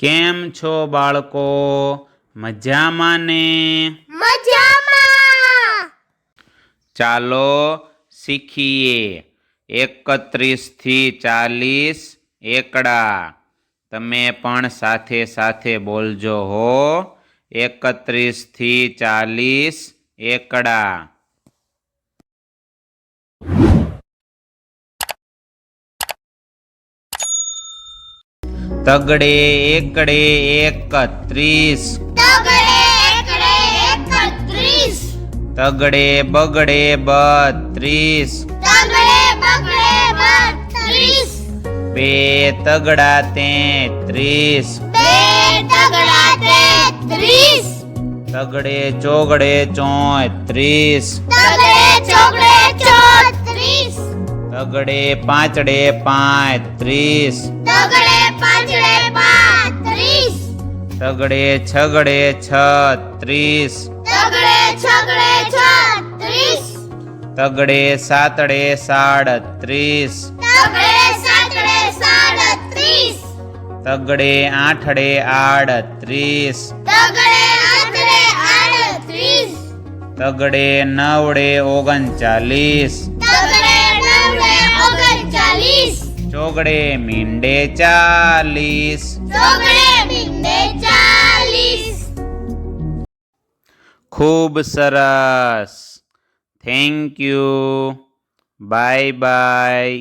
કેમ છો બાળકો મજામાં ને મજામાં ચાલો શીખીએ એકત્રીસથી ચાલીસ એકડા તમે પણ સાથે સાથે બોલજો હો એકત્રીસથી ચાલીસ એકડા તગડે એકડે એકત્રીસ તગડે એકડે એકત્રીસ તગડે બગડે બત્રીસ તગડે બગડે બત્રીસ બે તગડા તેત્રીસ બે તગડા તેત્રીસ તગડે ચોગડે ચોત્રીસ તગડે ચોગડે ચોત્રીસ તગડે પાંચડે પાંત્રીસ તગડે પાંચડે પાંત્રીસ તગડે છગડે છત્રીસ તગડે છગડે છત્રીસ તગડે સાતડે સાડત્રીસ તગડે સાતડે સાડત્રીસ તગડે આઠડે આડત્રીસ તગડે આઠડે આડત્રીસ તગડે નવડે ઓગણચાલીસ તગડે નવડે ઓગણચાલીસ ચોગડે મીંડે ચાલીસ ચોગડે મીંડે ચાલીસ ખૂબ સરસ થેન્ક યુ બાય બાય